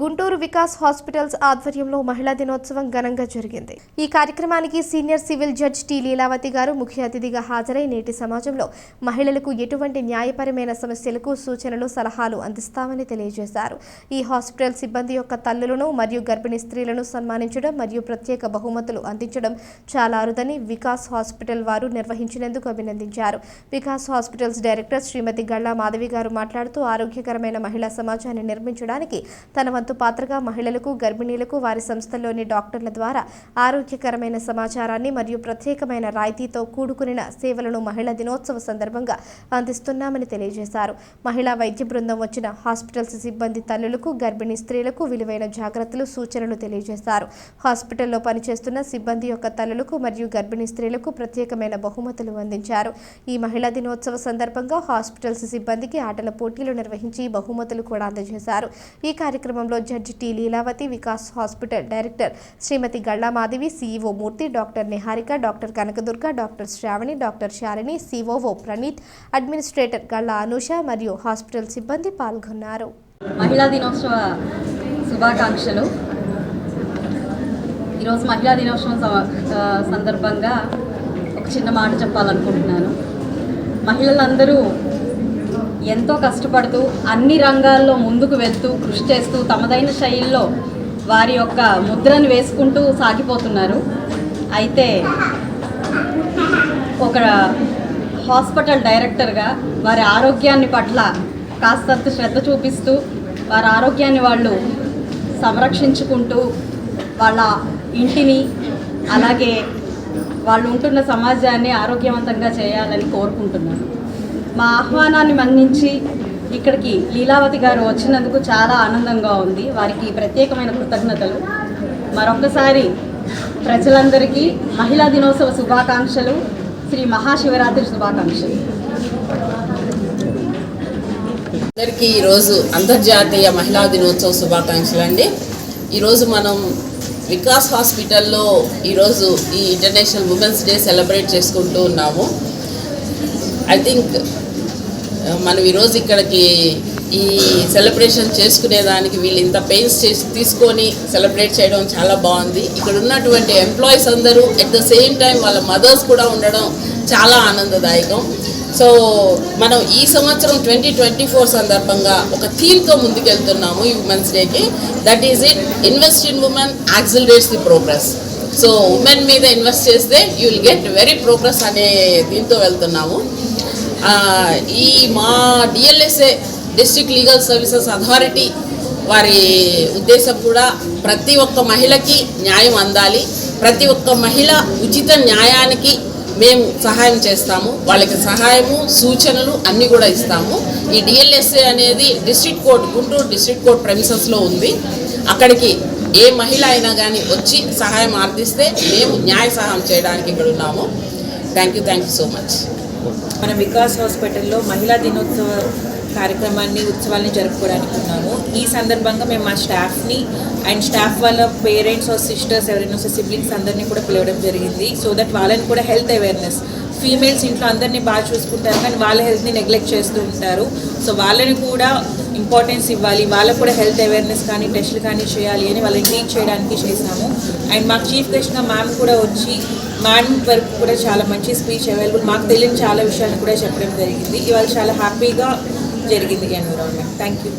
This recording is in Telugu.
గుంటూరు వికాస్ హాస్పిటల్స్ ఆధ్వర్యంలో మహిళా దినోత్సవం ఘనంగా జరిగింది. ఈ కార్యక్రమానికి senior civil judge T Leelavathi గారు ముఖ్య అతిథిగా హాజరై నేటి సమాజంలో మహిళలకు ఎటువంటి న్యాయపరమైన సమస్యలకు సూచనలు సలహాలు అందిస్తామని తెలియజేశారు. ఈ హాస్పిటల్ సిబ్బంది యొక్క తల్లులను మరియు గర్భిణీ స్త్రీలను సన్మానించడం మరియు ప్రత్యేక బహుమతులు అందించడం చాలా అరుదని వికాస్ హాస్పిటల్ వారు నిర్వహించినందుకు అభినందించారు. వికాస్ హాస్పిటల్స్ డైరెక్టర్ శ్రీమతి గళ్ళా మాధవి గారు మాట్లాడుతూ ఆరోగ్యకరమైన మహిళా సమాజాన్ని నిర్మించడానికి తన వంతు పాత్రగా మహిళలకు గర్భిణీలకు వారి సంస్థల్లోని డాక్టర్ల ద్వారా ఆరోగ్యకరమైన సమాచారాన్ని మరియు ప్రత్యేకమైన రాయితీతో కూడుకునిన సేవలను మహిళా దినోత్సవ సందర్భంగా అందిస్తున్నామని తెలియజేశారు. మహిళా వైద్య బృందం వచ్చిన హాస్పిటల్స్ సిబ్బంది తల్లులకు గర్భిణీ స్త్రీలకు విలువైన జాగ్రత్తలు సూచనలు తెలియజేశారు. హాస్పిటల్లో పనిచేస్తున్న సిబ్బంది యొక్క తల్లులకు మరియు గర్భిణీ స్త్రీలకు ప్రత్యేకమైన బహుమతులు అందించారు. ఈ మహిళా దినోత్సవ సందర్భంగా హాస్పిటల్స్ సిబ్బందికి ఆటల పోటీలు నిర్వహించి బహుమతులు కూడా అందజేశారు. ఈ కార్యక్రమంలో judge T. Leelavathi Vikas hospital director Srimati Galla Madhavi CEO Murthy doctor Niharika doctor Kanakadurga doctor Sravani doctor Shalini COO Praneeth administrator Galla Anusha మరియు హాస్పిటల్ సిబ్బంది పాల్గొన్నారు. మహిళా దినోత్సవ శుభాకాంక్షలు. ఈరోజు మహిళా దినోత్సవం సందర్భంగా ఒక చిన్న మాట చెప్పాలనుకుంటున్నాను. మహిళలందరూ ఎంతో కష్టపడుతూ అన్ని రంగాల్లో ముందుకు వెళ్తూ కృషి చేస్తూ తమదైన శైలిలో వారి యొక్క ముద్రను వేసుకుంటూ సాగిపోతున్నారు. అయితే ఒక హాస్పిటల్ డైరెక్టర్గా వారి ఆరోగ్యాన్ని పట్ల కాస్తంత శ్రద్ధ చూపిస్తూ వారి ఆరోగ్యాన్ని వాళ్ళు సంరక్షించుకుంటూ వాళ్ళ ఇంటిని అలాగే వాళ్ళు ఉంటున్న సమాజాన్ని ఆరోగ్యవంతంగా చేయాలని కోరుకుంటున్నాను మా ఆహ్వానాన్ని మన్నించి ఇక్కడికి లీలావతి గారు వచ్చినందుకు చాలా ఆనందంగా ఉంది. వారికి ప్రత్యేకమైన కృతజ్ఞతలు. మరొకసారి ప్రజలందరికీ మహిళా దినోత్సవ శుభాకాంక్షలు. శ్రీ మహాశివరాత్రి శుభాకాంక్షలు. అందరికీ ఈరోజు అంతర్జాతీయ మహిళా దినోత్సవ శుభాకాంక్షలు అండి ఈరోజు మనం వికాస్ హాస్పిటల్లో ఈరోజు ఈ ఇంటర్నేషనల్ ఉమెన్స్ డే సెలబ్రేట్ చేసుకుంటూ ఉన్నాము. ఐ థింక్ మనం ఈరోజు ఇక్కడికి ఈ సెలబ్రేషన్ చేసుకునేదానికి వీళ్ళు ఇంత పెయిన్స్ చేసి తీసుకొని సెలబ్రేట్ చేయడం చాలా బాగుంది. ఇక్కడ ఉన్నటువంటి ఎంప్లాయీస్ అందరూ ఎట్ ద సేమ్ టైం వాళ్ళ మదర్స్ కూడా ఉండడం చాలా ఆనందదాయకం. సో మనం ఈ సంవత్సరం ట్వంటీ ట్వంటీ ఫోర్ సందర్భంగా ఒక థీమ్తో ముందుకెళ్తున్నాము ఈ ఉమెన్స్ డేకి that is it invest in women accelerates the progress so women మీద ఇన్వెస్ట్ చేస్తే you will get very progress అనే దీంతో వెళ్తున్నాము. ఈ మా DLSA district legal services authority వారి ఉద్దేశం కూడా ప్రతి ఒక్క మహిళకి న్యాయం అందాలి. ప్రతి ఒక్క మహిళ ఉచిత న్యాయానికి మేము సహాయం చేస్తాము. వాళ్ళకి సహాయము సూచనలు అన్నీ కూడా ఇస్తాము. ఈ డిఎల్ఎస్ఏ అనేది district court Guntur district court ప్రెమిసెస్లో ఉంది. అక్కడికి ఏ మహిళ అయినా కానీ వచ్చి సహాయం ఆర్థిస్తే మేము న్యాయ సహాయం చేయడానికి ఇక్కడ ఉన్నాము. Thank you thank you so much. మన వికాస్ హాస్పిటల్లో మహిళా దినోత్సవ కార్యక్రమాన్ని ఉత్సవాల్ని జరుపుకోవడానికి ఉన్నాము. ఈ సందర్భంగా మేము మా స్టాఫ్ని అండ్ స్టాఫ్ వాళ్ళ పేరెంట్స్ ఆర్ సిస్టర్స్ ఎవరైనా వస్తే సిబ్లింగ్స్ అందరినీ కూడా పిలవడం జరిగింది. సో దట్ వాళ్ళని కూడా హెల్త్ అవేర్నెస్ ఫీమేల్స్ ఇంట్లో అందరినీ బాగా చూసుకుంటారు కానీ వాళ్ళ హెల్త్ని నెగ్లెక్ట్ చేస్తూ ఉంటారు. సో వాళ్ళని కూడా ఇంపార్టెన్స్ ఇవ్వాలి. వాళ్ళకు కూడా హెల్త్ అవేర్నెస్ కానీ టెస్టులు కానీ చేయాలి అని వాళ్ళని టీచ్ చేయడానికి చేసాము అండ్ మాకు చీఫ్ గెస్ట్గా మ్యామ్ కూడా వచ్చి మ్యామ్ వరకు కూడా చాలా మంచి స్పీచ్ అవైలబుల్ మాకు తెలియని చాలా విషయాలు కూడా చెప్పడం జరిగింది. ఇవాళ చాలా హ్యాపీగా జరిగింది ఎన్విరాన్మెంట్ థ్యాంక్ యూ